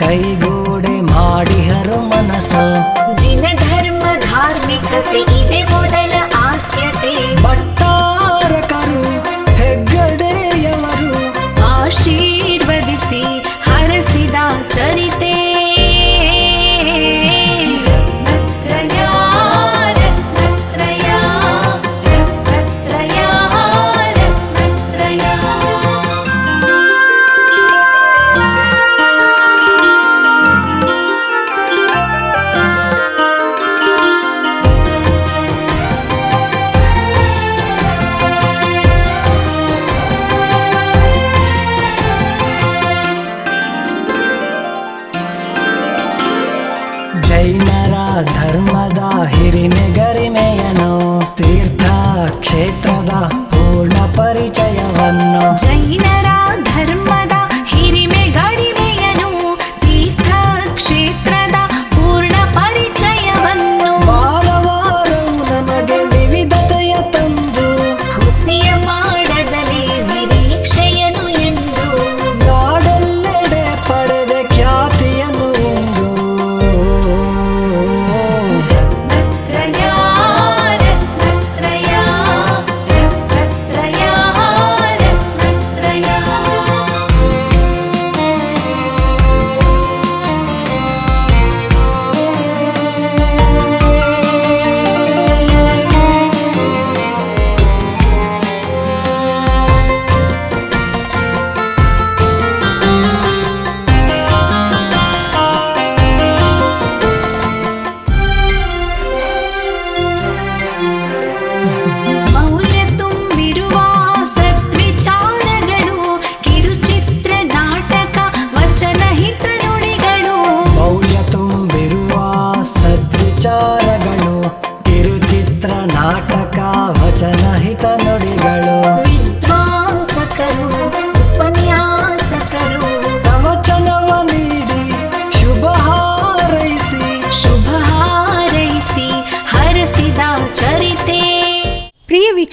ಕನಸು ಆ ಕನಸ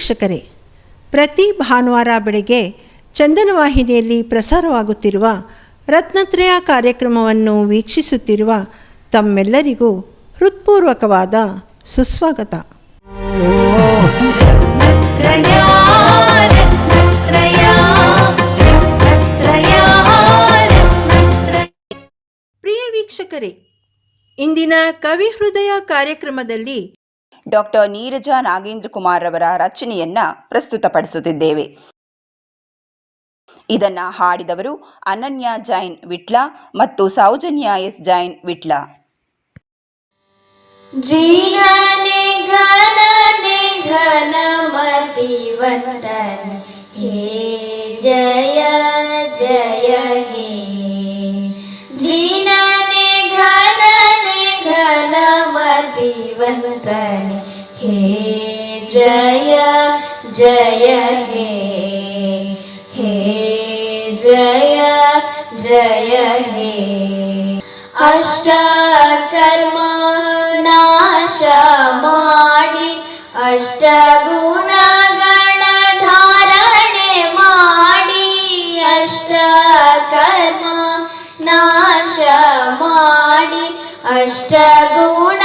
ವೀಕ್ಷಕರೇ ಪ್ರತಿ ಭಾನುವಾರ ಬೆಳಗ್ಗೆ ಚಂದನ ವಾಹಿನಿಯಲ್ಲಿ ಪ್ರಸಾರವಾಗುತ್ತಿರುವ ರತ್ನತ್ರಯ ಕಾರ್ಯಕ್ರಮವನ್ನು ವೀಕ್ಷಿಸುತ್ತಿರುವ ತಮ್ಮೆಲ್ಲರಿಗೂ ಹೃತ್ಪೂರ್ವಕವಾದ ಸುಸ್ವಾಗತ. ಪ್ರಿಯ ವೀಕ್ಷಕರೇ ಇಂದಿನ ಕವಿ ಹೃದಯ ಕಾರ್ಯಕ್ರಮದಲ್ಲಿ ಡಾಕ್ಟರ್ ನೀರಜ ನಾಗೇಂದ್ರ ಕುಮಾರ್ ಅವರ ರಚನೆಯನ್ನ ಪ್ರಸ್ತುತಪಡಿಸುತ್ತಿದ್ದೇವೆ ಇದನ್ನ ಹಾಡಿದವರು ಅನನ್ಯ ಜೈನ್ ವಿಟ್ಲ ಮತ್ತು ಸೌಜನ್ಯ ಎಸ್ ಜೈನ್ ವಿಟ್ಲ जीवने घनने घनमति वन्दन हे जय जय जय जय हे हे जय जय हे। अष्टकर्म नाशमाणि अष्ट गुणगणधारणे माणि अष्टकर्म नाशमाणि अष्टगुण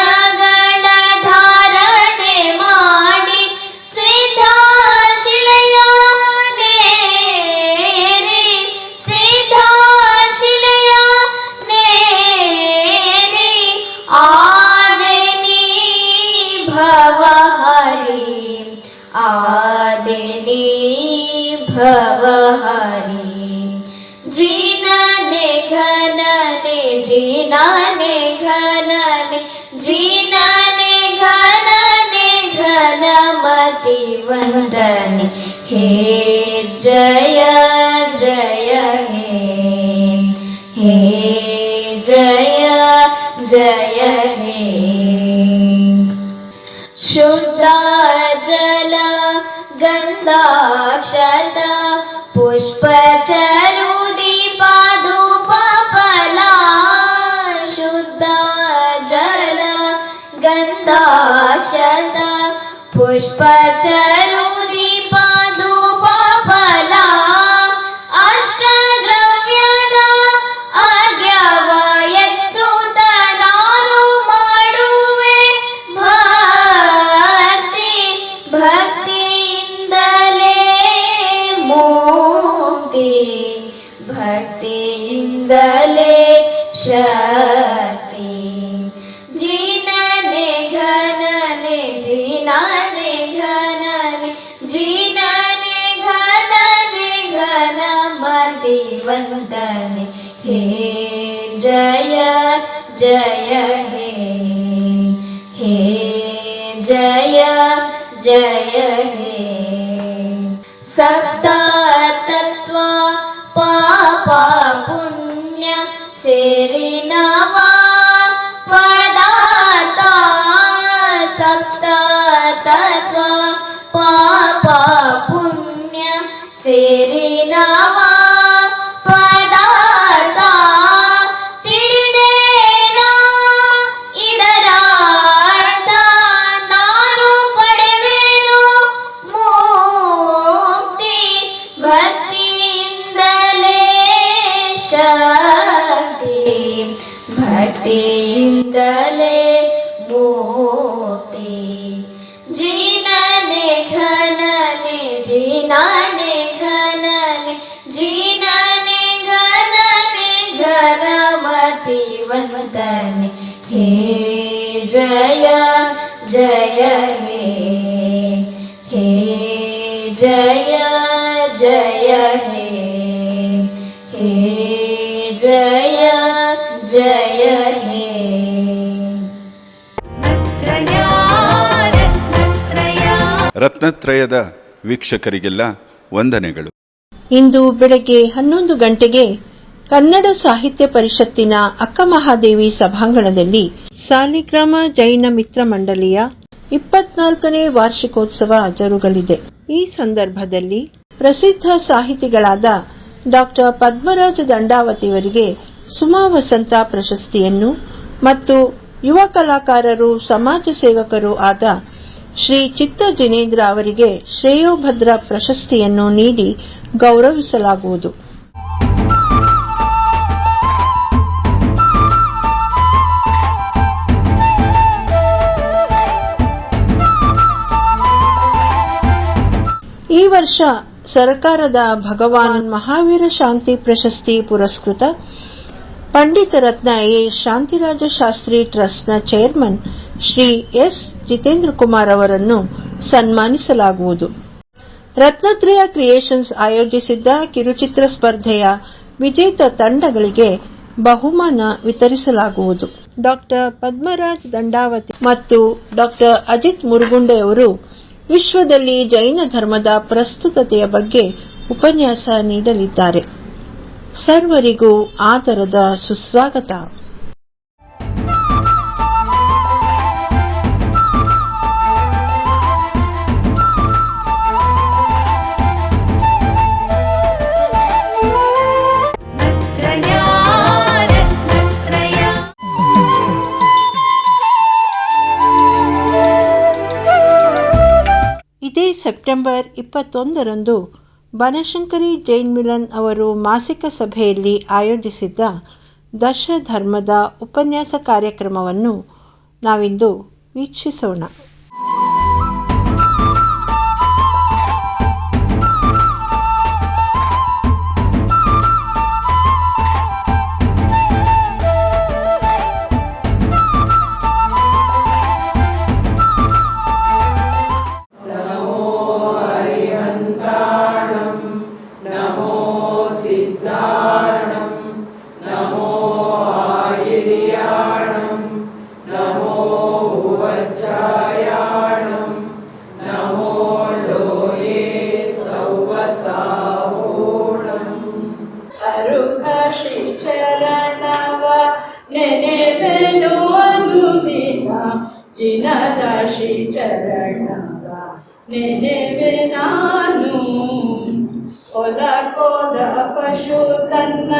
भवारि जीनने घनने जीनने घनने जीनने घनने घनमति वन्दने। हे जय जय हे। हे जय जय हे। शुद्धा जला गन्धाक्षत पुष्पचरु दीपाधूपफला शुद्ध जल गन्धाक्षत पुष्पचरु ರತ್ನತ್ರಯದ ವೀಕ್ಷಕರಿಗೆಲ್ಲ ವಂದನೆಗಳು. ಇಂದು ಬೆಳಗ್ಗೆ ಹನ್ನೊಂದು ಗಂಟೆಗೆ ಕನ್ನಡ ಸಾಹಿತ್ಯ ಪರಿಷತ್ತಿನ ಅಕ್ಕಮಹಾದೇವಿ ಸಭಾಂಗಣದಲ್ಲಿ ಸಾಲಿಗ್ರಾಮ ಜೈನ ಮಿತ್ರ ಮಂಡಳಿಯ ಇಪ್ಪತ್ನಾಲ್ಕನೇ ವಾರ್ಷಿಕೋತ್ಸವ ಜರುಗಲಿದೆ. ಈ ಸಂದರ್ಭದಲ್ಲಿ ಪ್ರಸಿದ್ಧ ಸಾಹಿತಿಗಳಾದ ಡಾಕ್ಟರ್ ಪದ್ಮರಾಜ ದಂಡಾವತಿಯವರಿಗೆ ಸುಮಾ ವಸಂತ ಪ್ರಶಸ್ತಿಯನ್ನು ಮತ್ತು ಯುವ ಕಲಾಕಾರರು, ಸಮಾಜ ಸೇವಕರು ಆದ ಶ್ರೀ ಚಿತ್ತ ಜಿನೇಂದ್ರ ಅವರಿಗೆ ಶ್ರೇಯೋಭದ್ರ ಪ್ರಶಸ್ತಿಯನ್ನು ನೀಡಿ ಗೌರವಿಸಲಾಗುವುದು. ಈ ವರ್ಷ ಸರ್ಕಾರದ ಭಗವಾನ್ ಮಹಾವೀರ ಶಾಂತಿ ಪ್ರಶಸ್ತಿ ಪುರಸ್ಕೃತ ಪಂಡಿತ ರತ್ನ ಎ ಶಾಂತಿರಾಜ ಶಾಸ್ತ್ರಿ ಟ್ರಸ್ಟ್ನ ಚೇರ್ಮನ್ ಶ್ರೀ ಎಸ್ ಜಿತೇಂದ್ರ ಕುಮಾರ್ ಅವರನ್ನು ಸನ್ಮಾನಿಸಲಾಗುವುದು. ರತ್ನತ್ರಯ ಕ್ರಿಯೇಷನ್ಸ್ ಆಯೋಜಿಸಿದ್ದ ಕಿರುಚಿತ್ರ ಸ್ಪರ್ಧೆಯ ವಿಜೇತ ತಂಡಗಳಿಗೆ ಬಹುಮಾನ ವಿತರಿಸಲಾಗುವುದು. ಡಾಕ್ಟರ್ ಪದ್ಮರಾಜ್ ದಂಡಾವತಿ ಮತ್ತು ಡಾಕ್ಟರ್ ಅಜಿತ್ ಮುರುಗುಂಡೆ ಅವರು ವಿಶ್ವದಲ್ಲಿ ಜೈನ ಧರ್ಮದ ಪ್ರಸ್ತುತತೆಯ ಬಗ್ಗೆ ಉಪನ್ಯಾಸ ನೀಡಲಿದ್ದಾರೆ. ಸರ್ವರಿಗೂ ಆದರದ ಸುಸ್ವಾಗತ. ಇದೇ ಸೆಪ್ಟೆಂಬರ್ ಇಪ್ಪತ್ತೊಂದರಂದು ಬನಶಂಕರಿ ಜೈನ್ ಮಿಲನ್ ಅವರು ಮಾಸಿಕ ಸಭೆಯಲ್ಲಿ ಆಯೋಜಿಸಿದ್ದ ದಶ ಧರ್ಮದ ಉಪನ್ಯಾಸ ಕಾರ್ಯಕ್ರಮವನ್ನು ನಾವಿಂದು ವೀಕ್ಷಿಸೋಣ. ಚಿನ್ನದ ಶ್ರೀಚರಣವ ನೆನೆವೆ ನಾನು ಹೊಲಕೋದ ಪಶು ತನ್ನ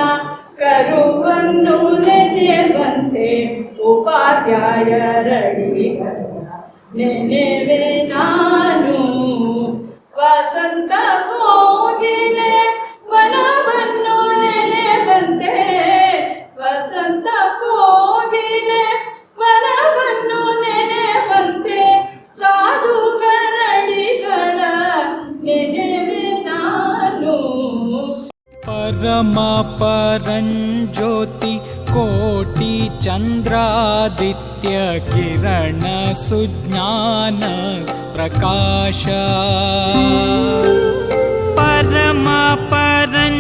ಕರುವನ್ನು ನೆನೆವಂತೆ ಉಪಾಧ್ಯಾಯರಡಿಗಳ ನೆನೆವೆ ನಾನು ವಸಂತ ಹೋಗಿನೆ ವನವನ್ನು ನೆನೆವಂತೆ ವಸಂತ ನೆನೆವೆ ನಾನು परम परं ज्योति कोटि चन्द्रादित्य किरण सुज्ञान प्रकाश परम परं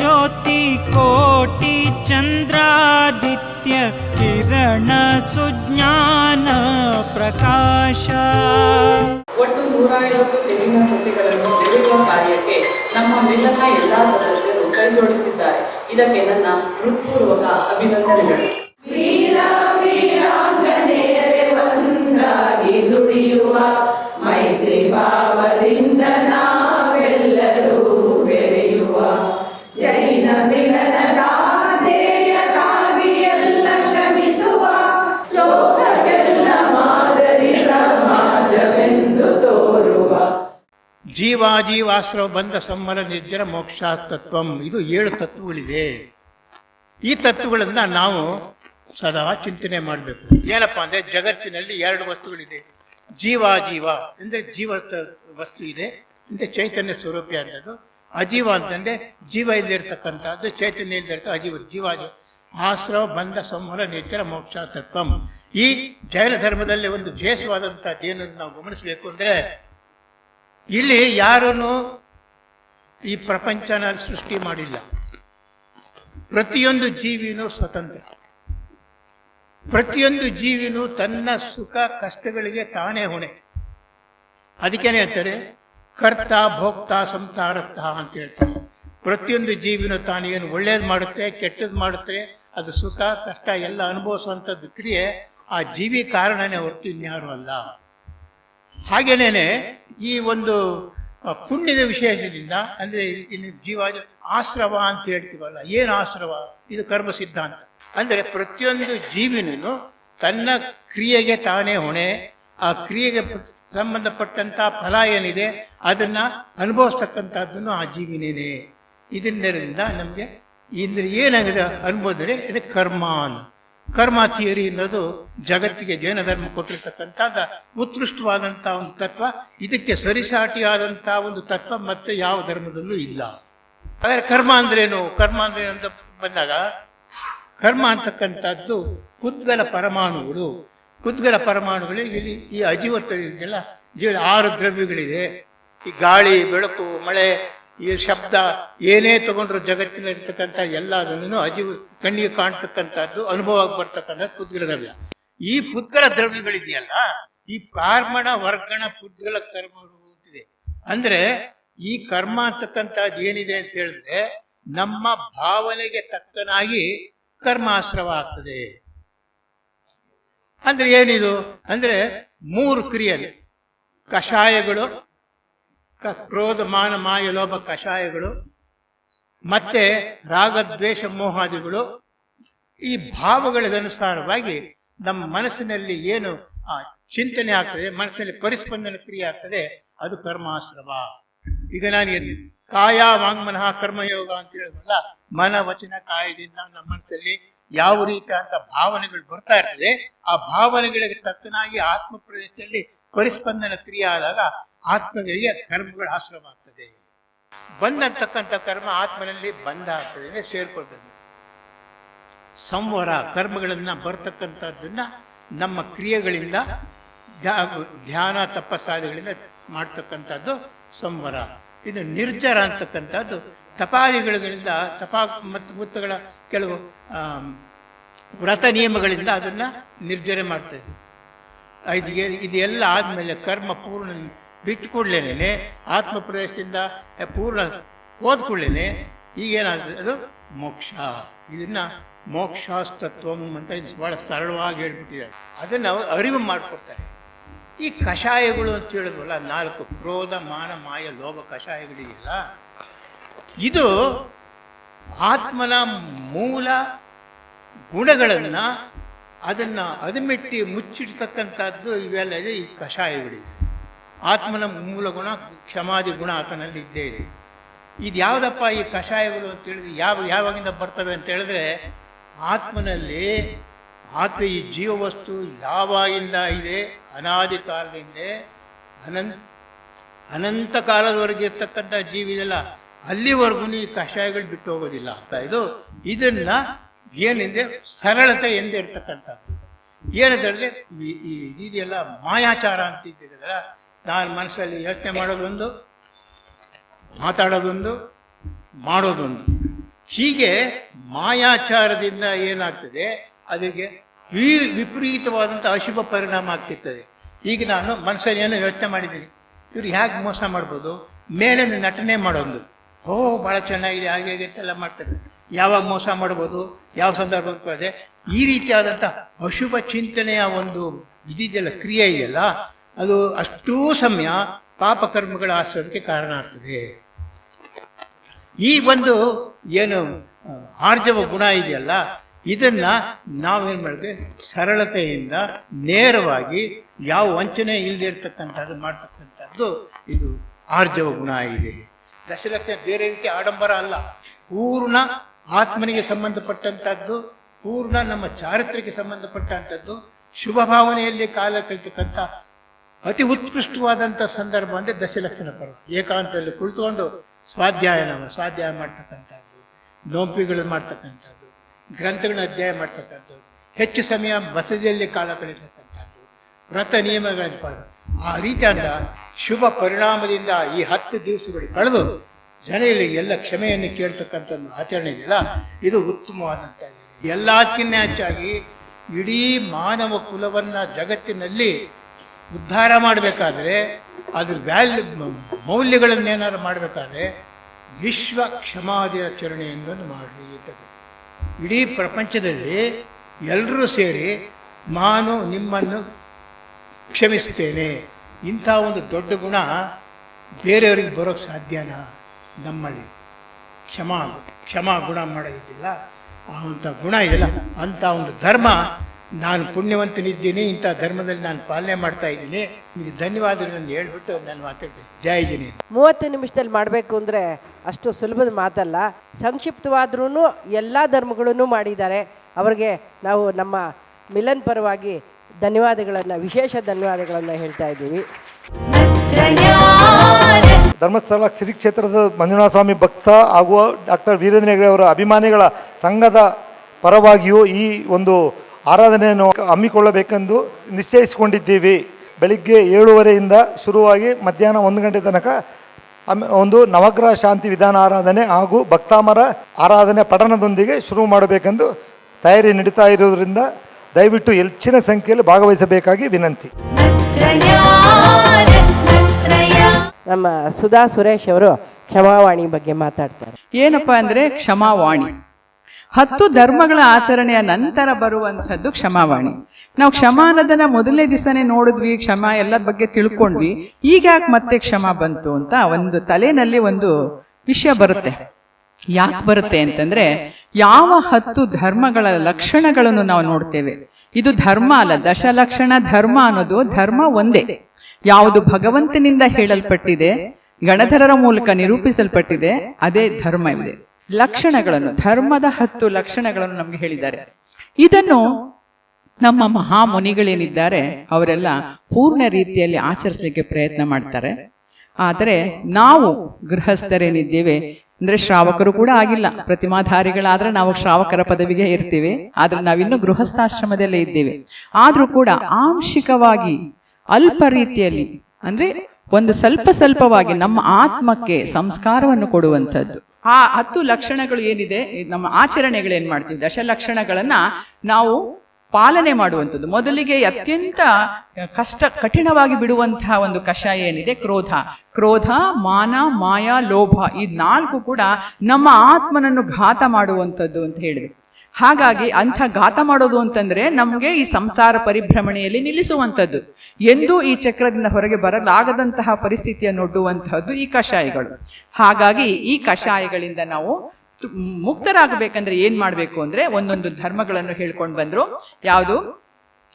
ज्योति कोटि चन्द्रादित्य किरण सुज्ञान प्रकाश ಒಟ್ಟು ನೂರ ಐವತ್ತು ತೆಂಗಿನ ಸಸಿಗಳನ್ನು ನೆಡುವ ಕಾರ್ಯಕ್ಕೆ ನಮ್ಮ ಮಿಲ್ಲನ ಎಲ್ಲಾ ಸದಸ್ಯರು ಕೈ ಜೋಡಿಸಿದ್ದಾರೆ ಇದಕ್ಕೆ ನನ್ನ ಹೃತ್ಪೂರ್ವಕ ಅಭಿನಂದನೆಗಳು. ವೀರ ಮೈತ್ರಿ ಭಾವದಿಂದ ಜೀವ ಜೀವಾಶ್ರವ ಬಂಧ ನಿರ್ಜನ ನಿರ್ಜರ ಮೋಕ್ಷ ತತ್ವಂ ಇದು ಏಳು ತತ್ವಗಳಿದೆ. ಈ ತತ್ವಗಳನ್ನು ನಾವು ಸದಾ ಚಿಂತನೆ ಮಾಡಬೇಕು. ಏನಪ್ಪ ಅಂದರೆ ಜಗತ್ತಿನಲ್ಲಿ ಎರಡು ವಸ್ತುಗಳಿದೆ. ಜೀವ ಜೀವ ಅಂದರೆ ಜೀವ ವಸ್ತು ಇದೆ. ಅಂದರೆ ಚೈತನ್ಯ ಸ್ವರೂಪ ಅಂತದ್ದು ಅಜೀವ ಅಂತಂದರೆ ಜೀವ ಇಲ್ಲದಿರ್ತಕ್ಕಂಥದ್ದು ಚೈತನ್ಯ ಇಲ್ಲದಿರ್ತ ಅಜೀವ ಜೀವ ಜೀವ ಆಶ್ರವ ಬಂಧ ಸಂಹಾರ ನಿರ್ಜರ ಮೋಕ್ಷ ತತ್ವಂ ಈ ಜೈನ ಧರ್ಮದಲ್ಲಿ ಒಂದು ವಿಶೇಷವಾದಂಥದ್ದು ಏನನ್ನು ನಾವು ಗಮನಿಸಬೇಕು ಅಂದರೆ ಇಲ್ಲಿ ಯಾರನ್ನು ಈ ಪ್ರಪಂಚನ ಸೃಷ್ಟಿ ಮಾಡಿಲ್ಲ. ಪ್ರತಿಯೊಂದು ಜೀವಿನೂ ಸ್ವತಂತ್ರ. ಪ್ರತಿಯೊಂದು ಜೀವಿನೂ ತನ್ನ ಸುಖ ಕಷ್ಟಗಳಿಗೆ ತಾನೇ ಹೊಣೆ. ಅದಕ್ಕೇನೆ ಹೇಳ್ತಾರೆ, ಕರ್ತ ಭೋಕ್ತ ಸಂತಾರತ್ತ ಅಂತ ಹೇಳ್ತಾರೆ. ಪ್ರತಿಯೊಂದು ಜೀವಿನೂ ತಾನು ಏನು ಒಳ್ಳೇದು ಮಾಡುತ್ತೆ ಕೆಟ್ಟದ್ದು ಮಾಡುತ್ತೆ, ಅದು ಸುಖ, ಕಷ್ಟ, ಎಲ್ಲ ಅನುಭವಿಸುವಂಥದ್ದು ಕ್ರಿಯೆ, ಆ ಜೀವಿ ಕಾರಣನೇ ಹೊರತು ಇನ್ಯಾರು ಅಲ್ಲ. ಹಾಗೇನೇನೆ ಈ ಒಂದು ಪುಣ್ಯದ ವಿಶೇಷದಿಂದ, ಅಂದರೆ ಇಲ್ಲಿ ಜೀವ ಆಶ್ರವ ಅಂತ ಹೇಳ್ತೀವಲ್ಲ, ಏನು ಆಶ್ರವ? ಇದು ಕರ್ಮ ಸಿದ್ಧಾಂತ. ಅಂದರೆ ಪ್ರತಿಯೊಂದು ಜೀವಿನೂ ತನ್ನ ಕ್ರಿಯೆಗೆ ತಾನೇ ಹೊಣೆ, ಆ ಕ್ರಿಯೆಗೆ ಸಂಬಂಧಪಟ್ಟಂಥ ಫಲ ಏನಿದೆ, ಅದನ್ನು ಅನುಭವಿಸ್ತಕ್ಕಂಥದ್ದನ್ನು ಆ ಜೀವಿನೇನೆ. ಇದರಿಂದ ನಮಗೆ ಇಂದ್ರೆ ಏನಾಗಿದೆ ಅನುಭವದ್ರೆ ಇದು ಕರ್ಮ ಕರ್ಮ ಥಿಯರಿ ಅನ್ನೋದು ಜಗತ್ತಿಗೆ ಜೈನ ಧರ್ಮ ಕೊಟ್ಟಿರ್ತಕ್ಕಂಥದ್ದು ಉತ್ಕೃಷ್ಟವಾದಂಥ ಒಂದು ತತ್ವ. ಇದಕ್ಕೆ ಸರಿಸಾಟಿಯಾದಂಥ ಒಂದು ತತ್ವ ಮತ್ತೆ ಯಾವ ಧರ್ಮದಲ್ಲೂ ಇಲ್ಲ. ಹಾಗಾದ್ರೆ ಕರ್ಮ ಅಂದ್ರೇನು? ಕರ್ಮ ಅಂದ್ರೇನು ಅಂತ ಬಂದಾಗ ಕರ್ಮ ಅಂತಕ್ಕಂಥದ್ದು ಕುದ್ಗಲ ಪರಮಾಣುಗಳು. ಕುದ್ಗಲ ಪರಮಾಣುಗಳಿಗೆ ಇಲ್ಲಿ ಈ ಅಜೀವತ್ತಲ್ಲ ಜೀವ ಆರು ದ್ರವ್ಯಗಳಿದೆ. ಈ ಗಾಳಿ, ಬೆಳಕು, ಮಳೆ ಈ ಶಬ್ದ ಏನೇ ತಗೊಂಡ್ರು ಜಗತ್ತಿನಲ್ಲಿರ್ತಕ್ಕಂಥ ಎಲ್ಲದನ್ನು ಅಜೀವ ಕಣ್ಣಿಗೆ ಕಾಣ್ತಕ್ಕಂಥದ್ದು ಅನುಭವಕ್ಕೆ ಬರ್ತಕ್ಕಂಥದ್ದು ಪುದ್ಗಲ ದ್ರವ್ಯ ಈ ಪುದ್ಗಲ ದ್ರವ್ಯಗಳಿದೆಯಲ್ಲ, ಈ ಕಾರ್ಮಣ ವರ್ಗಣ ಪುದ್ಗಲ ಕರ್ಮ ಅಂತಿದೆ ಅಂದ್ರೆ ಈ ಕರ್ಮ ಅಂತಕ್ಕಂಥದ್ದು ಏನಿದೆ ಅಂತ ಹೇಳಿದ್ರೆ ನಮ್ಮ ಭಾವನೆಗೆ ತಕ್ಕನಾಗಿ ಕರ್ಮಾಶ್ರವ ಆಗ್ತದೆ. ಅಂದ್ರೆ ಏನಿದು? ಅಂದ್ರೆ ಮೂರು ಕ್ರಿಯೆ ಕಷಾಯಗಳು ಕ್ರೋಧ ಮಾನ ಮಾಯ ಲೋಭ ಕಷಾಯಗಳು, ಮತ್ತೆ ರಾಗದ್ವೇಷ ಮೋಹಾದಿಗಳು, ಈ ಭಾವಗಳಿಗನುಸಾರವಾಗಿ ನಮ್ಮ ಮನಸ್ಸಿನಲ್ಲಿ ಏನು ಆ ಚಿಂತನೆ ಆಗ್ತದೆ, ಮನಸ್ಸಿನಲ್ಲಿ ಪರಿಸ್ಪಂದನ ಕ್ರಿಯೆ ಆಗ್ತದೆ, ಅದು ಕರ್ಮಾಶ್ರವ. ಈಗ ನಾನು ಕಾಯ ವಾಂಗ್ಮನಃ ಕರ್ಮಯೋಗ ಅಂತ ಹೇಳಿದ್ವಲ್ಲ ಮನ ವಚನ ಕಾಯದಿಂದ ನಮ್ಮ ಮನಸ್ಸಲ್ಲಿ ಯಾವ ರೀತಿಯಾದಂಥ ಭಾವನೆಗಳು ಬರ್ತಾ ಇರ್ತದೆ, ಆ ಭಾವನೆಗಳಿಗೆ ತಕ್ಕನಾಗಿ ಆತ್ಮ ಪ್ರದೇಶದಲ್ಲಿ ಪರಿಸ್ಪಂದನ ಕ್ರಿಯೆ ಆದಾಗ ಆತ್ಮಗಳಿಗೆ ಕರ್ಮಗಳು ಆಶ್ರಮ ಆಗ್ತದೆ ಬಂದಂತಕ್ಕಂಥ ಕರ್ಮ ಆತ್ಮನಲ್ಲಿ ಬಂದ ಆಗ್ತದೆ ಸೇರಿಕೊಳ್ತದೆ ಸಂವರ ಕರ್ಮಗಳನ್ನು ಬರ್ತಕ್ಕಂಥದ್ದನ್ನ ನಮ್ಮ ಕ್ರಿಯೆಗಳಿಂದ ಧ್ಯಾನ ತಪಸ್ಸಾದಿಗಳಿಂದ ಮಾಡ್ತಕ್ಕಂಥದ್ದು ಸಂವರ. ಇನ್ನು ನಿರ್ಜರ ಅಂತಕ್ಕಂಥದ್ದು ತಪಾದಿಗಳಿಂದ, ತಪಾ ಮತ್ತು ಮುತ್ತುಗಳ ಕೆಲವು ವ್ರತ ನಿಯಮಗಳಿಂದ ಅದನ್ನ ನಿರ್ಜರ ಮಾಡ್ತದೆ ಇದು ಇದೆಲ್ಲ ಆದಮೇಲೆ ಕರ್ಮ ಪೂರ್ಣ ಬಿಟ್ಟು ಕೂಡಲೇನೆ ಆತ್ಮ ಪ್ರದೇಶದಿಂದ ಪೂರ್ಣ ಹೋದ ಕೂಡಲೇ ಈಗೇನಾಗ್ತದೆ ಅದು? ಮೋಕ್ಷ. ಇದನ್ನ ಮೋಕ್ಷಾಸ್ತತ್ವ ಅಂತ ಬಹಳ ಸರಳವಾಗಿ ಹೇಳ್ಬಿಟ್ಟಿದ್ದಾರೆ. ಅದನ್ನು ಅವರು ಅರಿವು ಮಾಡಿಕೊಡ್ತಾರೆ. ಈ ಕಷಾಯಗಳು ಅಂತ ಹೇಳಿದ್ವಲ್ಲ, ನಾಲ್ಕು ಕ್ರೋಧ, ಮಾನ, ಮಾಯ, ಲೋಭ ಕಷಾಯಗಳಿದೆಯಲ್ಲ, ಇದು ಆತ್ಮನ ಮೂಲ ಗುಣಗಳನ್ನು ಅದನ್ನು ಅದುಮೆಟ್ಟಿ ಮುಚ್ಚಿಡ್ತಕ್ಕಂಥದ್ದು ಇವೆಲ್ಲ ಇದೆ ಈ ಕಷಾಯಗಳಿದೆ. ಆತ್ಮನ ಮೂಲ ಗುಣ, ಕ್ಷಮಾದಿ ಗುಣ ಆತನಲ್ಲಿ ಇದ್ದೇ ಇದೆ. ಇದು ಯಾವುದಪ್ಪ ಈ ಕಷಾಯಗಳು ಅಂತ ಹೇಳಿದ್ರೆ, ಯಾವ, ಯಾವಾಗಿಂದ ಬರ್ತವೆ ಅಂತ ಹೇಳಿದ್ರೆ, ಆತ್ಮನಲ್ಲಿ ಆತ್ಮ ಈ ಜೀವವಸ್ತು ಯಾವಾಗಿಂದ ಇದೆ, ಅನಾದಿ ಕಾಲದಿಂದ, ಅನಂತ ಅನಂತ ಕಾಲದವರೆಗೆ ಇರ್ತಕ್ಕಂಥ ಜೀವಿದೆಲ್ಲ ಅಲ್ಲಿವರೆಗೂ ಈ ಕಷಾಯಗಳು ಬಿಟ್ಟು ಹೋಗೋದಿಲ್ಲ ಅಂತ ಇದು, ಇದನ್ನ ಏನಿದೆ ಸರಳತೆ ಎಂದಿರ್ತಕ್ಕಂಥದ್ದು ಏನಂತ ಹೇಳಿದ್ರೆ ಈ ಇದೆಲ್ಲ ಮಾಯಾಚಾರ ಅಂತ ಅಂತಿದ್ದೀರಲ್ಲ ನಾನು ಮನಸ್ಸಲ್ಲಿ ಯೋಚನೆ ಮಾಡೋದೊಂದು, ಮಾತಾಡೋದೊಂದು, ಮಾಡೋದೊಂದು. ಹೀಗೆ ಮಾಯಾಚಾರದಿಂದ ಏನಾಗ್ತದೆ? ಅದಕ್ಕೆ ಈ ವಿಪರೀತವಾದಂಥ ಅಶುಭ ಪರಿಣಾಮ ಆಗ್ತಿರ್ತದೆ. ಈಗ ನಾನು ಮನಸ್ಸಲ್ಲಿ ಏನೋ ಯೋಚನೆ ಮಾಡಿದ್ದೀನಿ. ಇವ್ರು ಹೇಗೆ ಮೋಸ ಮಾಡ್ಬೋದು? ಮೇಲೆ ನಟನೆ ಮಾಡೋದು. ಓ ಭಾಳ ಚೆನ್ನಾಗಿದೆ, ಹಾಗೆ ಅಂತೆಲ್ಲ ಮಾಡ್ತಾರೆ. ಯಾವಾಗ ಮೋಸ ಮಾಡ್ಬೋದು? ಯಾವ ಸಂದರ್ಭ ಈ ರೀತಿಯಾದಂಥ ಅಶುಭ ಚಿಂತನೆಯ ಒಂದು ಇದಿದೆಯಲ್ಲ, ಕ್ರಿಯೆ ಇದೆಯಲ್ಲ ಅದು ಅಷ್ಟೂ ಸಮಯ ಪಾಪಕರ್ಮಗಳ ಆಶ್ರಯಕ್ಕೆ ಕಾರಣ ಆಗ್ತದೆ. ಈ ಒಂದು ಏನು ಆರ್ಜವ ಗುಣ ಇದೆಯಲ್ಲ, ಇದನ್ನ ನಾವೇನು ಮಾಡಿದ್ರೆ ಸರಳತೆಯಿಂದ ನೇರವಾಗಿ ಯಾವ ವಂಚನೆ ಇಲ್ಲದೆ ಇರ್ತಕ್ಕಂಥದ್ದು ಮಾಡ್ತಕ್ಕಂಥದ್ದು ಇದು ಆರ್ಜವ ಗುಣ ಇದೆ. ದಶರಥ ಬೇರೆ ರೀತಿ ಆಡಂಬರ ಅಲ್ಲ. ಪೂರ್ಣ ಆತ್ಮನಿಗೆ ಸಂಬಂಧಪಟ್ಟಂಥದ್ದು, ಪೂರ್ಣ ನಮ್ಮ ಚಾರಿತ್ರ್ಯಕ್ಕೆ ಸಂಬಂಧಪಟ್ಟಂಥದ್ದು, ಶುಭ ಭಾವನೆಯಲ್ಲಿ ಕಾಲ ಕಳಿತಕ್ಕಂಥ ಅತಿ ಉತ್ಕೃಷ್ಟವಾದಂಥ ಸಂದರ್ಭ ಅಂದರೆ ದಶಲಕ್ಷಣ ಪರ್ವ. ಏಕಾಂತದಲ್ಲಿ ಕುಳಿತುಕೊಂಡು ಸ್ವಾಧ್ಯಾಯನ ಸ್ವಾಧ್ಯಾಯ ಮಾಡ್ತಕ್ಕಂಥದ್ದು, ನೋಂಪಿಗಳು ಮಾಡ್ತಕ್ಕಂಥದ್ದು, ಗ್ರಂಥಗಳನ್ನ ಅಧ್ಯಯನ ಮಾಡ್ತಕ್ಕಂಥದ್ದು, ಹೆಚ್ಚು ಸಮಯ ಬಸದಿಯಲ್ಲಿ ಕಾಲ ಕಳೀತಕ್ಕಂಥದ್ದು ವ್ರತ ನಿಯಮಗಳನ್ನು ಪಾಲ ಆ ರೀತಿಯಾದ ಶುಭ ಪರಿಣಾಮದಿಂದ ಈ ಹತ್ತು ದಿವಸಗಳು ಕಳೆದು ಜನರಿಗೆ ಎಲ್ಲ ಕ್ಷಮೆಯನ್ನು ಕೇಳ್ತಕ್ಕಂಥದ್ದು ಆಚರಣೆ ಇದೆಯಲ್ಲ? ಇದು ಉತ್ತಮವಾದಂಥದ್ದು ಎಲ್ಲದಕ್ಕಿಂತ ಹೆಚ್ಚಾಗಿ ಇಡೀ ಮಾನವ ಕುಲವನ್ನು ಜಗತ್ತಿನಲ್ಲಿ ಉದ್ಧಾರ ಮಾಡಬೇಕಾದ್ರೆ ಅದ್ರ ವ್ಯಾಲ್ಯೂ, ಮೌಲ್ಯಗಳನ್ನೇನಾದ್ರು ಮಾಡಬೇಕಾದ್ರೆ ವಿಶ್ವ ಕ್ಷಮಾದಿನಾಚರಣೆಯನ್ನು ಮಾಡಿರಿ ಅಂತ ಇಡೀ ಪ್ರಪಂಚದಲ್ಲಿ ಎಲ್ಲರೂ ಸೇರಿ ನಾನು ನಿಮ್ಮನ್ನು ಕ್ಷಮಿಸ್ತೇನೆ. ಇಂಥ ಒಂದು ದೊಡ್ಡ ಗುಣ ಬೇರೆಯವ್ರಿಗೆ ಬರೋಕ್ಕೆ ಸಾಧ್ಯನಾ? ನಮ್ಮಲ್ಲಿ. ಕ್ಷಮಾ ಕ್ಷಮಾ ಗುಣ ಮಾಡೋದಿದ್ದಿಲ್ಲ. ಆ ಅಂಥ ಗುಣ ಇದೆಯಲ್ಲ ಅಂಥ ಒಂದು ಧರ್ಮ ನಾನು ಪುಣ್ಯವಂತನಿದ್ದೀನಿ ಇಂಥ ಧರ್ಮದಲ್ಲಿ ನಾನು ಪಾಲನೆ ಮಾಡ್ತಾ ಇದ್ದೀನಿ. ನಿಮಗೆ ಧನ್ಯವಾದಗಳನ್ನು ಹೇಳ್ಬಿಟ್ಟು ನಾನು ಮಾತಾಡ್ತೀನಿ ಜಯ ಇದ್ದೀನಿ ಮೂವತ್ತು ನಿಮಿಷದಲ್ಲಿ ಮಾಡಬೇಕು ಅಂದರೆ ಅಷ್ಟು ಸುಲಭದ ಮಾತಲ್ಲ. ಸಂಕ್ಷಿಪ್ತವಾದ್ರೂ ಎಲ್ಲ ಧರ್ಮಗಳನ್ನು ಮಾಡಿದ್ದಾರೆ. ಅವರಿಗೆ ನಾವು ನಮ್ಮ ಮಿಲನ್ ಪರವಾಗಿ ಧನ್ಯವಾದಗಳನ್ನು ವಿಶೇಷ ಧನ್ಯವಾದಗಳನ್ನು ಹೇಳ್ತಾ ಇದ್ದೀವಿ. ಧರ್ಮಸ್ಥಳ ಶ್ರೀ ಕ್ಷೇತ್ರದ ಮಂಜುನಾಥ ಸ್ವಾಮಿ ಭಕ್ತ ಹಾಗೂ ಡಾಕ್ಟರ್ ವೀರೇಂದ್ರ ಹೆಗಡೆ ಅವರ ಅಭಿಮಾನಿಗಳ ಸಂಘದ ಪರವಾಗಿಯೂ ಈ ಒಂದು ಆರಾಧನೆಯನ್ನು ಹಮ್ಮಿಕೊಳ್ಳಬೇಕೆಂದು ನಿಶ್ಚಯಿಸಿಕೊಂಡಿದ್ದೀವಿ. ಬೆಳಿಗ್ಗೆ ಏಳುವರೆಯಿಂದ ಶುರುವಾಗಿ ಮಧ್ಯಾಹ್ನ ಒಂದು ಗಂಟೆ ತನಕ ಒಂದು ನವಗ್ರಹ ಶಾಂತಿ ವಿಧಾನ ಆರಾಧನೆ ಹಾಗೂ ಭಕ್ತಾಮರ ಆರಾಧನೆ ಪಠಣದೊಂದಿಗೆ ಶುರು ಮಾಡಬೇಕೆಂದು ತಯಾರಿ ನಡೀತಾ ಇರುವುದರಿಂದ ದಯವಿಟ್ಟು ಹೆಚ್ಚಿನ ಸಂಖ್ಯೆಯಲ್ಲಿ ಭಾಗವಹಿಸಬೇಕಾಗಿ ವಿನಂತಿ. ನಮ್ಮ ಸುಧಾ ಸುರೇಶ್ ಅವರು ಕ್ಷಮಾವಾಣಿ ಬಗ್ಗೆ ಮಾತಾಡ್ತಾರೆ. ಏನಪ್ಪಾ ಅಂದರೆ ಕ್ಷಮಾವಾಣಿ. ಹತ್ತು ಧರ್ಮಗಳ ಆಚರಣೆಯ ನಂತರ ಬರುವಂಥದ್ದು ಕ್ಷಮಾವಾಣಿ. ನಾವು ಕ್ಷಮಾನದನ ಮೊದಲನೇ ದಿವಸನೇ ನೋಡಿದ್ವಿ ಕ್ಷಮ ಎಲ್ಲ ಬಗ್ಗೆ ತಿಳ್ಕೊಂಡ್ವಿ. ಈಗ ಯಾಕೆ ಮತ್ತೆ ಕ್ಷಮ ಬಂತು ಅಂತ ಒಂದು ತಲೆನಲ್ಲಿ ಒಂದು ವಿಷಯ ಬರುತ್ತೆ. ಯಾಕೆ ಬರುತ್ತೆ ಅಂತಂದ್ರೆ ಯಾವ ಹತ್ತು ಧರ್ಮಗಳ ಲಕ್ಷಣಗಳನ್ನು ನಾವು ನೋಡ್ತೇವೆ. ಇದು ಧರ್ಮ ಅಲ್ಲ ದಶಲಕ್ಷಣ ಧರ್ಮ ಅನ್ನೋದು ಧರ್ಮ ಒಂದೇ. ಯಾವುದು ಭಗವಂತನಿಂದ ಹೇಳಲ್ಪಟ್ಟಿದೆ ಗಣಧರರ ಮೂಲಕ ನಿರೂಪಿಸಲ್ಪಟ್ಟಿದೆ ಅದೇ ಧರ್ಮ ಇದೆ. ಲಕ್ಷಣಗಳನ್ನು ಧರ್ಮದ ಹತ್ತು ಲಕ್ಷಣಗಳನ್ನು ನಮ್ಗೆ ಹೇಳಿದ್ದಾರೆ. ಇದನ್ನು ನಮ್ಮ ಮಹಾಮುನಿಗಳೇನಿದ್ದಾರೆ ಅವರೆಲ್ಲ ಪೂರ್ಣ ರೀತಿಯಲ್ಲಿ ಆಚರಿಸಲಿಕ್ಕೆ ಪ್ರಯತ್ನ ಮಾಡ್ತಾರೆ. ಆದರೆ ನಾವು ಗೃಹಸ್ಥರೇನಿದ್ದೇವೆ ಅಂದ್ರೆ ಶ್ರಾವಕರು ಕೂಡ ಆಗಿಲ್ಲ. ಪ್ರತಿಮಾಧಾರಿಗಳಾದ್ರೆ ನಾವು ಶ್ರಾವಕರ ಪದವಿಗೆ ಇರ್ತೀವಿ. ಆದ್ರೆ ನಾವಿನ್ನೂ ಗೃಹಸ್ಥಾಶ್ರಮದಲ್ಲೇ ಇದ್ದೇವೆ. ಆದ್ರೂ ಕೂಡ ಆಂಶಿಕವಾಗಿ ಅಲ್ಪ ರೀತಿಯಲ್ಲಿ ಅಂದ್ರೆ ಒಂದು ಸ್ವಲ್ಪ ಸ್ವಲ್ಪವಾಗಿ ನಮ್ಮ ಆತ್ಮಕ್ಕೆ ಸಂಸ್ಕಾರವನ್ನು ಕೊಡುವಂಥದ್ದು. ಆ ಹತ್ತು ಲಕ್ಷಣಗಳು ಏನಿದೆ, ನಮ್ಮ ಆಚರಣೆಗಳು ಏನ್ ಮಾಡ್ತೀವಿ ದಶಲಕ್ಷಣಗಳನ್ನು ನಾವು ಪಾಲನೆ ಮಾಡುವಂಥದ್ದು. ಮೊದಲಿಗೆ ಅತ್ಯಂತ ಕಷ್ಟ, ಕಠಿಣವಾಗಿ ಬಿಡುವಂತಹ ಒಂದು ಕಷಾಯ ಏನಿದೆ? ಕ್ರೋಧ. ಕ್ರೋಧ, ಮಾನ, ಮಾಯಾ, ಲೋಭ ಈ ನಾಲ್ಕು ಕೂಡ ನಮ್ಮ ಆತ್ಮನನ್ನು ಘಾತ ಮಾಡುವಂಥದ್ದು ಅಂತ ಹೇಳಿದೆ. ಹಾಗಾಗಿ ಅಂಥ ಘಾತ ಮಾಡೋದು ಅಂತಂದ್ರೆ ನಮಗೆ ಈ ಸಂಸಾರ ಪರಿಭ್ರಮಣೆಯಲ್ಲಿ ನಿಲ್ಲಿಸುವಂಥದ್ದು. ಎಂದೂ ಈ ಚಕ್ರದಿಂದ ಹೊರಗೆ ಬರಲಾಗದಂತಹ ಪರಿಸ್ಥಿತಿಯನ್ನು ಒಡ್ಡುವಂತಹದ್ದು ಈ ಕಷಾಯಗಳು. ಹಾಗಾಗಿ ಈ ಕಷಾಯಗಳಿಂದ ನಾವು ಮುಕ್ತರಾಗಬೇಕಂದ್ರೆ ಏನು ಮಾಡಬೇಕು ಅಂದ್ರೆ ಒಂದೊಂದು ಧರ್ಮಗಳನ್ನು ಹೇಳ್ಕೊಂಡು ಬಂದ್ರು. ಯಾವುದು?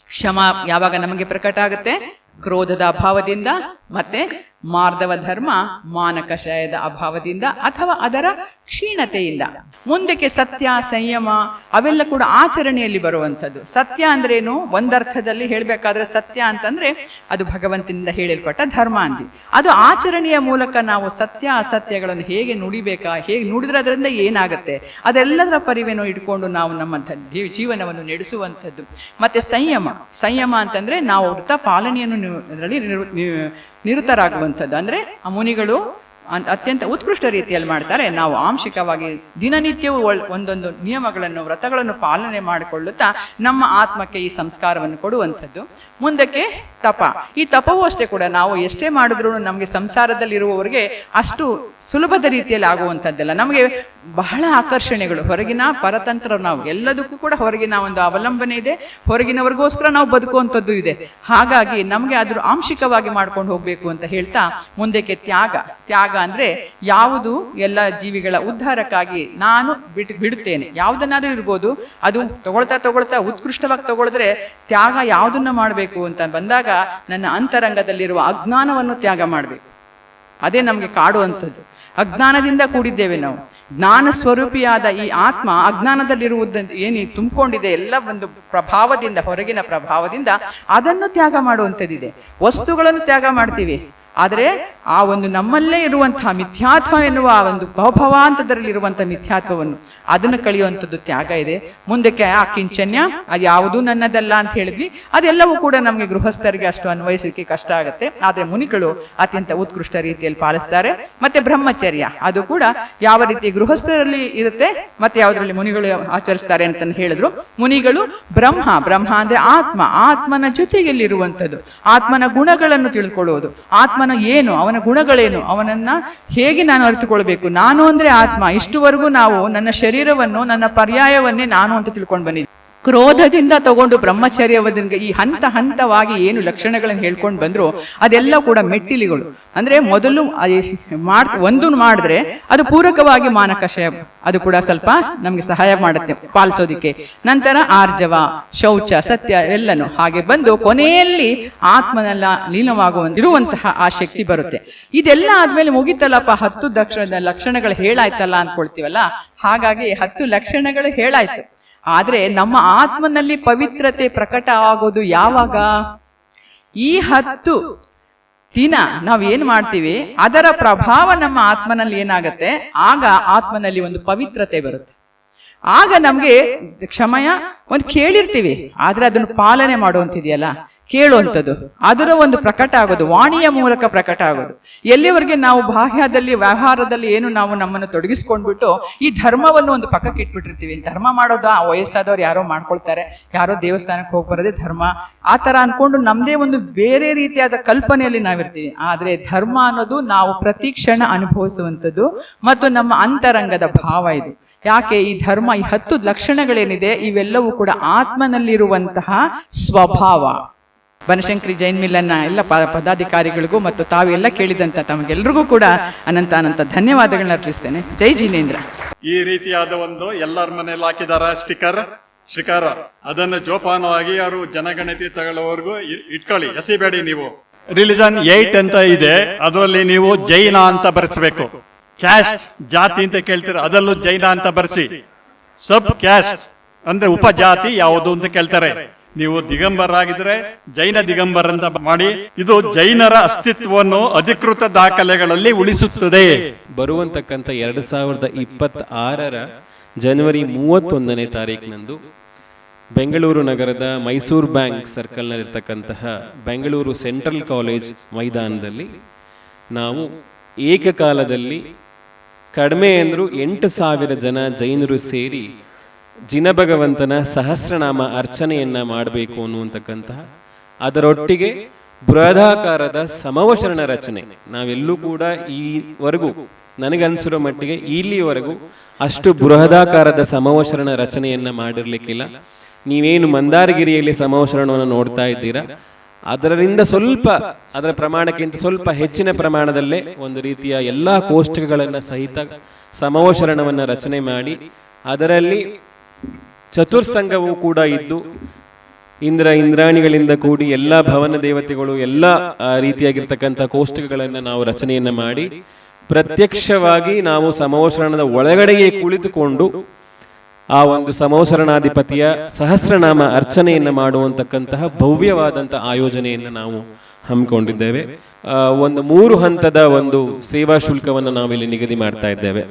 ಕ್ಷಮ ಯಾವಾಗ ನಮಗೆ ಪ್ರಕಟ ಆಗುತ್ತೆ? ಕ್ರೋಧದ ಅಭಾವದಿಂದ ಮತ್ತೆ ಮಾರ್ದವ ಧರ್ಮ ಮಾನಕಷಾಯದ ಅಭಾವದಿಂದ ಅಥವಾ ಅದರ ಕ್ಷೀಣತೆಯಿಂದ. ಮುಂದಕ್ಕೆ ಸತ್ಯ, ಸಂಯಮ, ಅವೆಲ್ಲ ಕೂಡ ಆಚರಣೆಯಲ್ಲಿ ಬರುವಂಥದ್ದು. ಸತ್ಯ ಅಂದ್ರೇನು? ಒಂದರ್ಥದಲ್ಲಿ ಹೇಳಬೇಕಾದ್ರೆ ಸತ್ಯ ಅಂತಂದ್ರೆ ಅದು ಭಗವಂತನಿಂದ ಹೇಳಲ್ಪಟ್ಟ ಧರ್ಮ ಅಂದಿ ಅದು ಆಚರಣೆಯ ಮೂಲಕ ನಾವು ಸತ್ಯ, ಅಸತ್ಯಗಳನ್ನು ಹೇಗೆ ನುಡಿಬೇಕಾ, ಹೇಗೆ ನುಡಿದ್ರೆ ಅದರಿಂದ ಏನಾಗುತ್ತೆ? ಅದೆಲ್ಲದರ ಪರಿವೆಯನ್ನು ಇಟ್ಕೊಂಡು ನಾವು ನಮ್ಮ ಜೀವನವನ್ನು ನಡೆಸುವಂಥದ್ದು. ಮತ್ತೆ ಸಂಯಮ. ಸಂಯಮ ಅಂತಂದ್ರೆ ನಾವು ವೃತ ಪಾಲನೆಯನ್ನು ನಿ- ಅದರಲ್ಲಿ ಅಂದರೆ ಆ ಮುನಿಗಳು ಅತ್ಯಂತ ಉತ್ಕೃಷ್ಟ ರೀತಿಯಲ್ಲಿ ಮಾಡ್ತಾರೆ. ನಾವು ಆಂಶಿಕವಾಗಿ ದಿನನಿತ್ಯವೂ ಒಂದೊಂದು ನಿಯಮಗಳನ್ನು, ವ್ರತಗಳನ್ನು ಪಾಲನೆ ಮಾಡಿಕೊಳ್ಳುತ್ತಾ ನಮ್ಮ ಆತ್ಮಕ್ಕೆ ಈ ಸಂಸ್ಕಾರವನ್ನು ಕೊಡುವಂಥದ್ದು. ಮುಂದಕ್ಕೆ ತಪ. ಈ ತಪವೂ ಅಷ್ಟೇ ಕೂಡ ನಾವು ಎಷ್ಟೇ ಮಾಡಿದ್ರೂ ನಮಗೆ ಸಂಸಾರದಲ್ಲಿರುವವರಿಗೆ ಅಷ್ಟು ಸುಲಭದ ರೀತಿಯಲ್ಲಿ ಆಗುವಂಥದ್ದಲ್ಲ. ನಮಗೆ ಬಹಳ ಆಕರ್ಷಣೆಗಳು. ಹೊರಗಿನ ಪರತಂತ್ರ ನಾವು ಎಲ್ಲದಕ್ಕೂ ಕೂಡ ಹೊರಗಿನ ಒಂದು ಅವಲಂಬನೆ ಇದೆ. ಹೊರಗಿನವರಿಗೋಸ್ಕರ ನಾವು ಬದುಕುವಂಥದ್ದು ಇದೆ. ಹಾಗಾಗಿ ನಮಗೆ ಅದ್ರ ಆಂಶಿಕವಾಗಿ ಮಾಡ್ಕೊಂಡು ಹೋಗಬೇಕು ಅಂತ ಹೇಳ್ತಾ ಮುಂದಕ್ಕೆ ತ್ಯಾಗ. ತ್ಯಾಗ ಅಂದ್ರೆ ಯಾವುದು ಎಲ್ಲ ಜೀವಿಗಳ ಉದ್ಧಾರಕ್ಕಾಗಿ ನಾನು ಬಿಟ್ ಬಿಡುತ್ತೇನೆ. ಯಾವುದನ್ನಾದರೂ ಇರ್ಬೋದು, ಅದು ತಗೊಳ್ತಾ ತಗೊಳ್ತಾ ಉತ್ಕೃಷ್ಟವಾಗಿ ತಗೊಳಿದ್ರೆ ತ್ಯಾಗ ಯಾವುದನ್ನು ಮಾಡಬೇಕು ಅಂತ ಬಂದಾಗ ನನ್ನ ಅಂತರಂಗದಲ್ಲಿರುವ ಅಜ್ಞಾನವನ್ನು ತ್ಯಾಗ ಮಾಡಬೇಕು. ಅದೇ ನಮಗೆ ಕಾಡುವಂಥದ್ದು ಅಜ್ಞಾನದಿಂದ ಕೂಡಿದ್ದೇವೆ ನಾವು. ಜ್ಞಾನ ಸ್ವರೂಪಿಯಾದ ಈ ಆತ್ಮ ಅಜ್ಞಾನದಲ್ಲಿರುವುದ ಏನು ತುಂಬಿಕೊಂಡಿದೆ, ಎಲ್ಲ ಒಂದು ಪ್ರಭಾವದಿಂದ, ಹೊರಗಿನ ಪ್ರಭಾವದಿಂದ ಅದನ್ನು ತ್ಯಾಗ ಮಾಡುವಂಥದ್ದಿದೆ. ವಸ್ತುಗಳನ್ನು ತ್ಯಾಗ ಮಾಡ್ತೀವಿ. ಆದರೆ ಆ ಒಂದು ನಮ್ಮಲ್ಲೇ ಇರುವಂತಹ ಮಿಥ್ಯಾತ್ವ ಎನ್ನುವ ಆ ಒಂದು ಭವಭವಾಂತದಲ್ಲಿ ಇರುವಂತಹ ಮಿಥ್ಯಾತ್ವವನ್ನು ಅದನ್ನು ಕಳೆಯುವಂಥದ್ದು ತ್ಯಾಗ ಇದೆ. ಮುಂದಕ್ಕೆ ಆ ಕಿಂಚನ್ಯ, ಅದು ಯಾವುದೂ ನನ್ನದಲ್ಲ ಅಂತ ಹೇಳಿದ್ವಿ. ಅದೆಲ್ಲವೂ ಕೂಡ ನಮಗೆ ಗೃಹಸ್ಥರಿಗೆ ಅಷ್ಟು ಅನ್ವಯಿಸಲಿಕ್ಕೆ ಕಷ್ಟ ಆಗುತ್ತೆ. ಆದರೆ ಮುನಿಗಳು ಅತ್ಯಂತ ಉತ್ಕೃಷ್ಟ ರೀತಿಯಲ್ಲಿ ಪಾಲಿಸ್ತಾರೆ. ಮತ್ತೆ ಬ್ರಹ್ಮಚರ್ಯ, ಅದು ಕೂಡ ಯಾವ ರೀತಿ ಗೃಹಸ್ಥರಲ್ಲಿ ಇರುತ್ತೆ, ಮತ್ತೆ ಯಾವುದರಲ್ಲಿ ಮುನಿಗಳು ಆಚರಿಸ್ತಾರೆ ಅಂತ ಹೇಳಿದ್ರು. ಮುನಿಗಳು ಬ್ರಹ್ಮ ಬ್ರಹ್ಮ ಅಂದ್ರೆ ಆತ್ಮ, ಆತ್ಮನ ಜೊತೆಯಲ್ಲಿರುವಂಥದ್ದು. ಆತ್ಮನ ಗುಣಗಳನ್ನು ತಿಳ್ಕೊಳ್ಳುವುದು. ಆತ್ಮನ ಏನು, ಅವನ ಗುಣಗಳೇನು, ಅವನನ್ನ ಹೇಗೆ ನಾನು ಅರಿತುಕೊಳ್ಬೇಕು? ನಾನು ಅಂದ್ರೆ ಆತ್ಮ. ಇಷ್ಟುವರೆಗೂ ನಾವು ನನ್ನ ಶರೀರವನ್ನು, ನನ್ನ ಪರ್ಯಾಯವನ್ನೇ ನಾನು ಅಂತ ತಿಳ್ಕೊಂಡು ಬಂದಿದ್ದೆ. ಕ್ರೋಧದಿಂದ ತಗೊಂಡು ಬ್ರಹ್ಮಚರ್ಯವದಿಂದ ಈ ಹಂತ ಹಂತವಾಗಿ ಏನು ಲಕ್ಷಣಗಳನ್ನು ಹೇಳ್ಕೊಂಡು ಬಂದ್ರು ಅದೆಲ್ಲ ಕೂಡ ಮೆಟ್ಟಿಲಿಗಳು. ಅಂದ್ರೆ ಮೊದಲು ಮಾಡ್ ಒಂದು ಮಾಡಿದ್ರೆ ಅದು ಪೂರಕವಾಗಿ ಮಾನಕಷಯ ಅದು ಕೂಡ ಸ್ವಲ್ಪ ನಮಗೆ ಸಹಾಯ ಮಾಡುತ್ತೆ ಪಾಲಿಸೋದಿಕ್ಕೆ. ನಂತರ ಆರ್ಜವ, ಶೌಚ, ಸತ್ಯ ಎಲ್ಲನು ಹಾಗೆ ಬಂದು ಕೊನೆಯಲ್ಲಿ ಆತ್ಮನೆಲ್ಲ ಲೀನವಾಗುವ ಇರುವಂತಹ ಆ ಶಕ್ತಿ ಬರುತ್ತೆ. ಇದೆಲ್ಲ ಆದ್ಮೇಲೆ ಮುಗಿತಲ್ಲಪ್ಪ, ಹತ್ತು ದಕ್ಷ ಲಕ್ಷಣಗಳು ಹೇಳಾಯ್ತಲ್ಲ ಅನ್ಕೊಳ್ತೀವಲ್ಲ ಹಾಗಾಗಿ ಹತ್ತು ಲಕ್ಷಣಗಳು ಹೇಳಾಯ್ತು. ಆದ್ರೆ ನಮ್ಮ ಆತ್ಮನಲ್ಲಿ ಪವಿತ್ರತೆ ಪ್ರಕಟ ಆಗೋದು ಯಾವಾಗ? ಈ ಹತ್ತು ದಿನ ನಾವು ಏನು ಮಾಡ್ತೀವಿ? ಅದರ ಪ್ರಭಾವ ನಮ್ಮ ಆತ್ಮನಲ್ಲಿ ಏನಾಗತ್ತೆ? ಆಗ ಆತ್ಮನಲ್ಲಿ ಒಂದು ಪವಿತ್ರತೆ ಬರುತ್ತೆ. ಆಗ ನಮಗೆ ಕ್ಷಮಯ ಒಂದು ಕೇಳಿರ್ತೀವಿ. ಆದರೆ ಅದನ್ನು ಪಾಲನೆ ಮಾಡುವಂತಿದೆಯಲ್ಲ? ಕೇಳುವಂಥದ್ದು. ಅದರ ಒಂದು ಪ್ರಕಟ ಆಗೋದು, ವಾಣಿಯ ಮೂಲಕ ಪ್ರಕಟ ಆಗೋದು. ಎಲ್ಲಿವರೆಗೆ ನಾವು ಬಾಹ್ಯದಲ್ಲಿ, ವ್ಯವಹಾರದಲ್ಲಿ ಏನು ನಾವು ನಮ್ಮನ್ನು ತೊಡಗಿಸ್ಕೊಂಡ್ಬಿಟ್ಟು ಈ ಧರ್ಮವನ್ನು ಒಂದು ಪಕ್ಕಕ್ಕೆ ಇಟ್ಬಿಟ್ಟಿರ್ತೀವಿ. ಧರ್ಮ ಮಾಡೋದು ಆ ವಯಸ್ಸಾದವ್ರು ಯಾರೋ ಮಾಡ್ಕೊಳ್ತಾರೆ. ಯಾರೋ ದೇವಸ್ಥಾನಕ್ಕೆ ಹೋಗಿ ಬರೋದೇ ಧರ್ಮ. ಆ ಥರ ಅಂದ್ಕೊಂಡು ನಮ್ಮದೇ ಒಂದು ಬೇರೆ ರೀತಿಯಾದ ಕಲ್ಪನೆಯಲ್ಲಿ ನಾವಿರ್ತೀವಿ. ಆದರೆ ಧರ್ಮ ಅನ್ನೋದು ನಾವು ಪ್ರತಿ ಕ್ಷಣ ಅನುಭವಿಸುವಂಥದ್ದು ಮತ್ತು ನಮ್ಮ ಅಂತರಂಗದ ಭಾವ ಇದು. ಯಾಕೆ ಈ ಧರ್ಮ, ಈ ಹತ್ತು ಲಕ್ಷಣಗಳೇನಿದೆ, ಇವೆಲ್ಲವೂ ಕೂಡ ಆತ್ಮನಲ್ಲಿರುವಂತಹ ಸ್ವಭಾವ. ಬನಶಂಕರಿ ಜೈನ್ ಮಿಲ್ಲನ್ನ ಎಲ್ಲ ಪದಾಧಿಕಾರಿಗಳಿಗೂ ಮತ್ತು ತಾವೆಲ್ಲ ಕೇಳಿದಂತ ತಮಗೆಲ್ಲರಿಗೂ ಕೂಡ ಅನಂತ ಅನಂತ ಧನ್ಯವಾದಗಳನ್ನ ಅರ್ಪಿಸ್ತೇನೆ. ಜೈ ಜಿನೇಂದ್ರ. ಈ ರೀತಿಯಾದ ಒಂದು ಎಲ್ಲರ ಮನೇಲಿ ಹಾಕಿದಾರ ಸ್ಟಿಕರ್ ಶಿಕಾರ ಅದನ್ನು ಜೋಪಾನವಾಗಿ ಅವರು ಜನಗಣತಿ ತಗೊಳ್ಳೋವರೆಗೂ ಇಟ್ಕೊಳ್ಳಿ. ಎಸಿಬೇಡಿ ನೀವು. ರಿಲಿಜನ್ ಏಟ್ ಅಂತ ಇದೆ. ಅದರಲ್ಲಿ ನೀವು ಜೈನ ಅಂತ ಬರೆಸಬೇಕು. ಕ್ಯಾಸ್ಟ್ ಜಾತಿ ಅಂತ ಕೇಳ್ತೀರ ಅದರಲ್ಲೂ ಜೈನ ಅಂತ ಬರೆಸಿ. ಸಬ್ ಕ್ಯಾಸ್ಟ್ ಅಂದ್ರೆ ಉಪಜಾತಿ ಯಾವುದು ಅಂತ ಕೇಳ್ತಾರೆ. ನೀವು ದಿಗಂಬರ ಆಗಿದ್ರೆ ಜೈನ ದಿಗಂಬರ ಅಂತ ಮಾಡಿ, ಇದು ಜೈನರ ಅಸ್ತಿತ್ವವನ್ನು ಅಧಿಕೃತ ದಾಖಲೆಗಳಲ್ಲಿ ಉಳಿಸುತ್ತದೆ. ಬರುವಂತಕ್ಕಂಥ ಎರಡು ಸಾವಿರದ ಇಪ್ಪತ್ತಾರರ ಜನವರಿ ಮೂವತ್ತೊಂದನೇ ತಾರೀಕಿನಂದು ಬೆಂಗಳೂರು ನಗರದ ಮೈಸೂರು ಬ್ಯಾಂಕ್ ಸರ್ಕಲ್ನಲ್ಲಿರ್ತಕ್ಕಂತಹ ಬೆಂಗಳೂರು ಸೆಂಟ್ರಲ್ ಕಾಲೇಜ್ ಮೈದಾನದಲ್ಲಿ ನಾವು ಏಕಕಾಲದಲ್ಲಿ ಕಡಿಮೆ ಅಂದರೂ ಎಂಟು ಸಾವಿರ ಜನ ಜೈನರು ಸೇರಿ ಜಿನಭಗವಂತನ ಸಹಸ್ರನಾಮ ಅರ್ಚನೆಯನ್ನ ಮಾಡಬೇಕು ಅನ್ನುವಂತಕ್ಕಂತಹ ಅದರೊಟ್ಟಿಗೆ ಬೃಹದಾಕಾರದ ಸಮವಶರಣ ರಚನೆ. ನಾವೆಲ್ಲೂ ಕೂಡ ಈವರೆಗೂ, ನನಗನ್ಸಿರೋ ಮಟ್ಟಿಗೆ ಇಲ್ಲಿವರೆಗೂ ಅಷ್ಟು ಬೃಹದಾಕಾರದ ಸಮವಶರಣ ರಚನೆಯನ್ನ ಮಾಡಿರ್ಲಿಕ್ಕಿಲ್ಲ. ನೀವೇನು ಮಂದಾರಗಿರಿಯಲ್ಲಿ ಸಮವಶರಣವನ್ನು ನೋಡ್ತಾ ಇದ್ದೀರಾ? ಅದರಿಂದ ಸ್ವಲ್ಪ, ಅದರ ಪ್ರಮಾಣಕ್ಕಿಂತ ಸ್ವಲ್ಪ ಹೆಚ್ಚಿನ ಪ್ರಮಾಣದಲ್ಲೇ ಒಂದು ರೀತಿಯ ಎಲ್ಲ ಕೋಷ್ಟಕಗಳನ್ನು ಸಹಿತ ಸಮವಶರಣವನ್ನು ರಚನೆ ಮಾಡಿ, ಅದರಲ್ಲಿ ಚತುರ್ಸಂಗವೂ ಕೂಡ ಇದ್ದು, ಇಂದ್ರ ಇಂದ್ರಾಣಿಗಳಿಂದ ಕೂಡಿ ಎಲ್ಲ ಭವನ ದೇವತೆಗಳು ಎಲ್ಲ ರೀತಿಯಾಗಿರ್ತಕ್ಕಂಥ ಕೋಷ್ಟಕಗಳನ್ನು ನಾವು ರಚನೆಯನ್ನು ಮಾಡಿ, ಪ್ರತ್ಯಕ್ಷವಾಗಿ ನಾವು ಸಮವಸರಣದ ಒಳಗಡೆಗೆ ಕುಳಿತುಕೊಂಡು, ಆ ಒಂದು ಸಮವಸರಣಾಧಿಪತಿಯ ಸಹಸ್ರನಾಮ ಅರ್ಚನೆಯನ್ನು ಮಾಡುವಂತಕ್ಕಂತಹ ಭವ್ಯವಾದಂಥ ಆಯೋಜನೆಯನ್ನು ನಾವು ಹಮ್ಮಿಕೊಂಡಿದ್ದೇವೆ. ಒಂದು ಮೂರು ಹಂತದ ಒಂದು ಸೇವಾ ಶುಲ್ಕವನ್ನು ನಾವಿಲ್ಲಿ ನಿಗದಿ ಮಾಡ್ತಾ ಇದ್ದೇವೆ.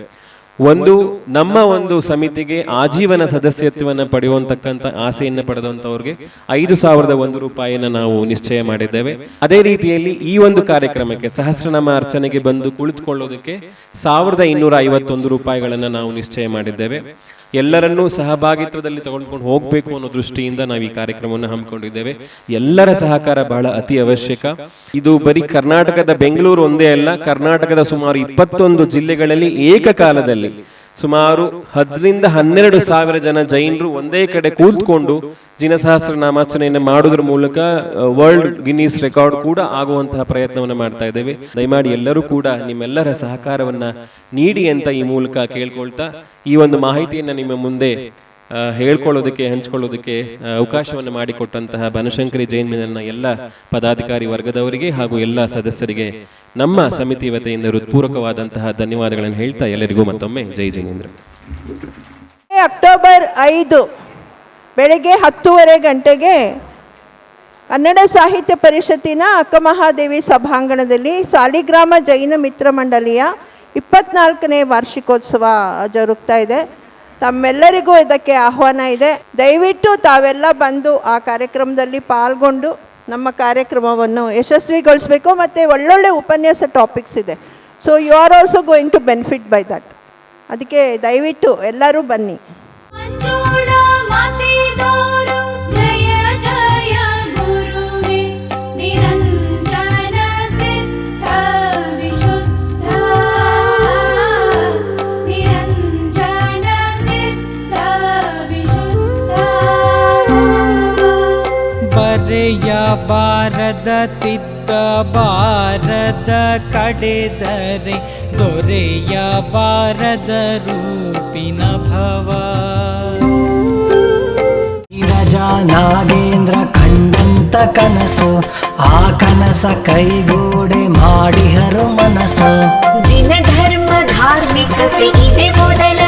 ಒಂದು, ನಮ್ಮ ಒಂದು ಸಮಿತಿಗೆ ಆಜೀವನ ಸದಸ್ಯತ್ವವನ್ನು ಪಡೆಯುವಂತಕ್ಕಂಥ ಆಸೆಯನ್ನು ಪಡೆದಂಥವ್ರಿಗೆ ಐದು ಸಾವಿರದ ಒಂದು ರೂಪಾಯಿಯನ್ನು ನಾವು ನಿಶ್ಚಯ ಮಾಡಿದ್ದೇವೆ. ಅದೇ ರೀತಿಯಲ್ಲಿ ಈ ಒಂದು ಕಾರ್ಯಕ್ರಮಕ್ಕೆ ಸಹಸ್ರನಾಮ ಅರ್ಚನೆಗೆ ಬಂದು ಕುಳಿತುಕೊಳ್ಳೋದಕ್ಕೆ ಸಾವಿರದ ಇನ್ನೂರ ಐವತ್ತೊಂದು ರೂಪಾಯಿಗಳನ್ನು ನಾವು ನಿಶ್ಚಯ ಮಾಡಿದ್ದೇವೆ. ಎಲ್ಲರನ್ನೂ ಸಹಭಾಗಿತ್ವದಲ್ಲಿ ತಗೊಂಡ್ಕೊಂಡು ಹೋಗಬೇಕು ಅನ್ನೋ ದೃಷ್ಟಿಯಿಂದ ನಾವು ಈ ಕಾರ್ಯಕ್ರಮವನ್ನು ಹಮ್ಮಿಕೊಂಡಿದ್ದೇವೆ. ಎಲ್ಲರ ಸಹಕಾರ ಬಹಳ ಅತಿ ಅವಶ್ಯಕ. ಇದು ಬರೀ ಕರ್ನಾಟಕದ ಬೆಂಗಳೂರು ಒಂದೇ ಅಲ್ಲ, ಕರ್ನಾಟಕದ ಸುಮಾರು ಇಪ್ಪತ್ತೊಂದು ಜಿಲ್ಲೆಗಳಲ್ಲಿ ಏಕಕಾಲದಲ್ಲಿ ಸುಮಾರು ಹದಿನಿಂದ ಹನ್ನೆರಡು ಸಾವಿರ ಜನ ಜೈನರು ಒಂದೇ ಕಡೆ ಕೂತ್ಕೊಂಡು ಜಿನಸಹಸ್ರ ನಾಮಾಚರಣೆಯನ್ನು ಮಾಡೋದ್ರ ಮೂಲಕ ವರ್ಲ್ಡ್ ಗಿನ್ನೀಸ್ ರೆಕಾರ್ಡ್ ಕೂಡ ಆಗುವಂತಹ ಪ್ರಯತ್ನವನ್ನು ಮಾಡ್ತಾ ಇದ್ದೇವೆ. ದಯಮಾಡಿ ಎಲ್ಲರೂ ಕೂಡ ನಿಮ್ಮೆಲ್ಲರ ಸಹಕಾರವನ್ನ ನೀಡಿ ಅಂತ ಈ ಮೂಲಕ ಕೇಳ್ಕೊಳ್ತಾ ಈ ಒಂದು ಮಾಹಿತಿಯನ್ನು ನಿಮ್ಮ ಮುಂದೆ ಹೇಳ್ಕೊಳ್ಳೋದಕ್ಕೆ, ಹಂಚ್ಕೊಳ್ಳೋದಕ್ಕೆ ಅವಕಾಶವನ್ನು ಮಾಡಿಕೊಟ್ಟಂತಹ ಬನಶಂಕರಿ ಜೈನ್ ಮಿಲನ್ನ ಎಲ್ಲ ಪದಾಧಿಕಾರಿ ವರ್ಗದವರಿಗೆ ಹಾಗೂ ಎಲ್ಲ ಸದಸ್ಯರಿಗೆ ನಮ್ಮ ಸಮಿತಿ ವತಿಯಿಂದ ಹೃತ್ಪೂರ್ವಕವಾದಂತಹ ಧನ್ಯವಾದಗಳನ್ನು ಹೇಳ್ತಾ ಎಲ್ಲರಿಗೂ ಮತ್ತೊಮ್ಮೆ. ಜೈ ಜೈನೇಂದ್ರ. ಅಕ್ಟೋಬರ್ ಐದು ಬೆಳಗ್ಗೆ ಹತ್ತೂವರೆ ಗಂಟೆಗೆ ಕನ್ನಡ ಸಾಹಿತ್ಯ ಪರಿಷತ್ತಿನ ಅಕ್ಕಮಹಾದೇವಿ ಸಭಾಂಗಣದಲ್ಲಿ ಸಾಲಿಗ್ರಾಮ ಜೈನ ಮಿತ್ರ ಮಂಡಳಿಯ ಇಪ್ಪತ್ನಾಲ್ಕನೇ ವಾರ್ಷಿಕೋತ್ಸವ ಜರುಗ್ತಾ ಇದೆ. ತಮ್ಮೆಲ್ಲರಿಗೂ ಇದಕ್ಕೆ ಆಹ್ವಾನ ಇದೆ. ದಯವಿಟ್ಟು ತಾವೆಲ್ಲ ಬಂದು ಆ ಕಾರ್ಯಕ್ರಮದಲ್ಲಿ ಪಾಲ್ಗೊಂಡು ನಮ್ಮ ಕಾರ್ಯಕ್ರಮವನ್ನು ಯಶಸ್ವಿಗೊಳಿಸಬೇಕು ಮತ್ತು ಒಳ್ಳೊಳ್ಳೆ ಉಪನ್ಯಾಸ ಟಾಪಿಕ್ಸ್ ಇದೆ. So you are also going to benefit by that ಅದಕ್ಕೆ ದಯವಿಟ್ಟು ಎಲ್ಲರೂ ಬನ್ನಿ. ಬಾರದ ತಿತ್ತ ಬಾರದ ಕಡೆದರೆ ದೊರೆಯ ಬಾರದ ರೂಪಿನ ಭವ. ರಜ ನಾಗೇಂದ್ರ ಕಂಡಂತ ಕನಸು ಆ ಕನಸ ಕೈಗೂಡೆ ಮಾಡಿಹರು ಮನಸ್ಸು ಜಿನ ಧರ್ಮ ಧಾರ್ಮಿಕತೆ ಇದೆ ಮೊದಲ